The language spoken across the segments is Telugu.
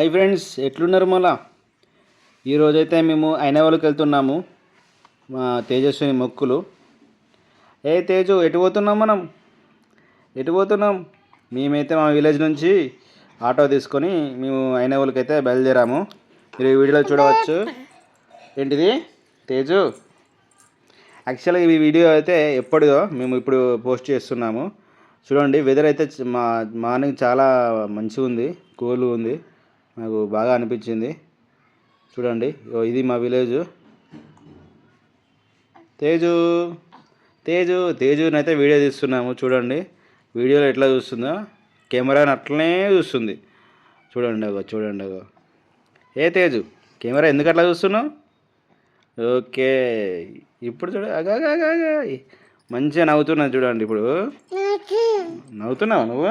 హై ఫ్రెండ్స్ ఎట్లున్నారు మళ్ళా? ఈరోజైతే మేము అయినవాళ్ళకి వెళ్తున్నాము మా తేజస్విని మొక్కులు. ఏ తేజు ఎటు పోతున్నాం మనం? ఎటు పోతున్నాం? మేమైతే మా విలేజ్ నుంచి ఆటో తీసుకొని మేము అయినవాళ్ళకి అయితే బయలుదేరాము. మీరు ఈ వీడియోలో చూడవచ్చు. ఏంటిది? తేజు? యాక్చువల్గా ఈ వీడియో అయితే ఎప్పటిదో మేము ఇప్పుడు పోస్ట్ చేస్తున్నాము. చూడండి వెదర్ అయితే మా మార్నింగ్ చాలా మంచిగా ఉంది కూల్ ఉంది. నాకు బాగా అనిపించింది. చూడండి ఇది మా విలేజ్. తేజు తేజు తేజుని అయితే వీడియో తీస్తున్నాము చూడండి. వీడియోలో ఎట్లా చూస్తుందో కెమెరాని అట్లనే చూస్తుంది. చూడండి అగో చూడండి అగో. ఏ తేజు కెమెరా ఎందుకు అట్లా చూస్తున్నావు? ఓకే ఇప్పుడు చూడ. మంచిగా నవ్వుతున్నాను చూడండి ఇప్పుడు. నవ్వుతున్నావు నువ్వు?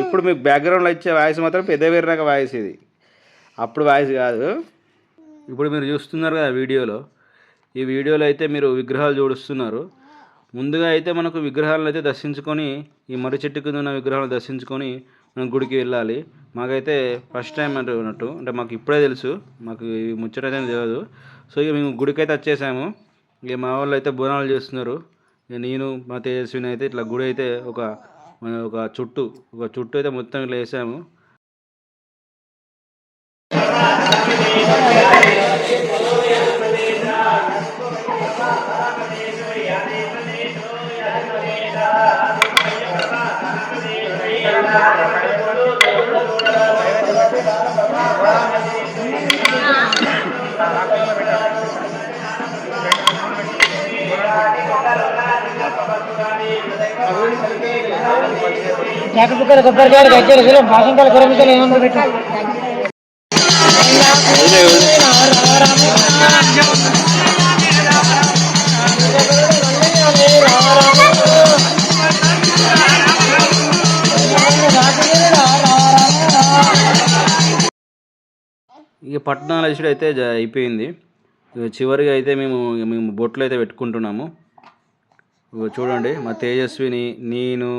ఇప్పుడు మీకు బ్యాక్గ్రౌండ్లో ఇచ్చే వాయిస్ మాత్రం పెద్ద వేరినాక వాయిస్ ఇది. అప్పుడు వాయిస్ కాదు. ఇప్పుడు మీరు చూస్తున్నారు కదా వీడియోలో. ఈ వీడియోలో అయితే మీరు విగ్రహాలు చూడుస్తున్నారు. ముందుగా అయితే మనకు విగ్రహాలను అయితే దర్శించుకొని ఈ మర్రి చెట్టు కింద ఉన్న విగ్రహాలను దర్శించుకొని మనం గుడికి వెళ్ళాలి. మాకైతే ఫస్ట్ టైం అంటే ఉన్నట్టు. అంటే మాకు ఇప్పుడే తెలుసు. మాకు ఇవి ముచ్చటైతే తెలియదు సో ఇక మేము గుడికి అయితే వచ్చేసాము. ఇక మా వాళ్ళు అయితే బోనాలు చేస్తున్నారు. ఇక నేను మా తేజస్విని అయితే ఇట్లా గుడి అయితే ఒక ఒక చుట్టు ఒక చుట్టు అయితే మొత్తం ఇట్లా వేసాము గజ్జలు ఏమన్నా పెట్టు? ఇక పట్టణాల ఇష్యూ అయితే అయిపోయింది. ఇక చివరిగా అయితే మేము మేము బొట్లు అయితే పెట్టుకుంటున్నాము. చూడండి మా తేజస్విని నేను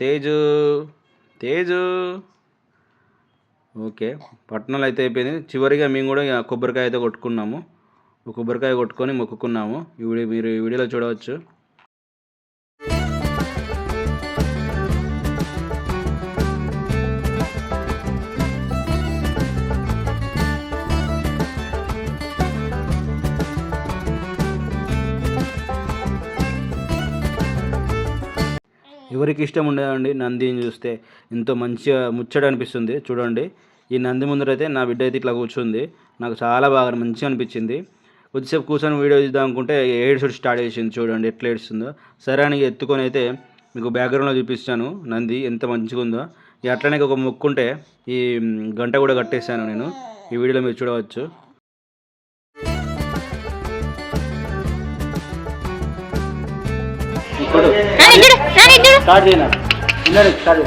తేజు తేజు. ఓకే పట్టణాలు అయితే అయిపోయింది. చివరిగా మేము కూడా ఇక కొబ్బరికాయ అయితే కొట్టుకున్నాము. కొబ్బరికాయ కొట్టుకొని మొక్కుకున్నాము. ఈ వీడియో మీరు ఈ వీడియోలో చూడవచ్చు. ఎవరికి ఇష్టం ఉండదండి నందిని చూస్తే. ఎంతో మంచిగా ముచ్చట అనిపిస్తుంది. చూడండి. ఈ నంది ముందరైతే నా బిడ్డ అయితే ఇట్లా కూర్చుంది. నాకు చాలా బాగా మంచిగా అనిపించింది. కొద్దిసేపు కూర్చొని వీడియో తీద్దాం అనుకుంటే ఏడ్చుడు స్టార్ట్ చేసింది చూడండి ఎట్లా ఏడుస్తుందో. సరే అని ఎత్తుకొని అయితే మీకు బ్యాక్గ్రౌండ్లో చూపిస్తాను. నంది ఎంత మంచిగా ఉందో. అట్లనే ఒక మొక్కుంటే ఈ గంట కూడా కట్టేశాను నేను. ఈ వీడియోలో మీరు చూడవచ్చు. స్టార్ట్ చేయనా స్టార్ట్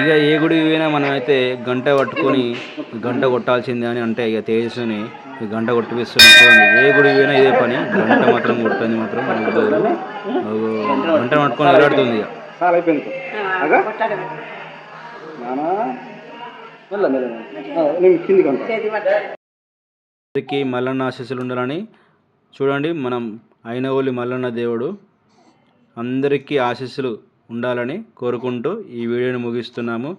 ఇక ఏ గుడి పోయినా మనం అయితే గంట పట్టుకొని గంట కొట్టాల్సిందే అని అంటే ఇక తేజస్సుని గంట కొట్టిపిస్తున్నాం. చూడండి ఏ గుడి పోయినా ఇదే పని. గంట మాత్రం కొట్టింది మాత్రం గంట పట్టుకొని వెళ్ళాడుతుంది ఇక. అందరికీ మల్లన్న ఆశీస్సులు ఉండాలని చూడండి మనం అయినవోలి మల్లన్న దేవుడు అందరికీ ఆశీస్సులు ఉండాలని కోరుకుంటూ ఈ వీడియోని ముగిస్తున్నాము.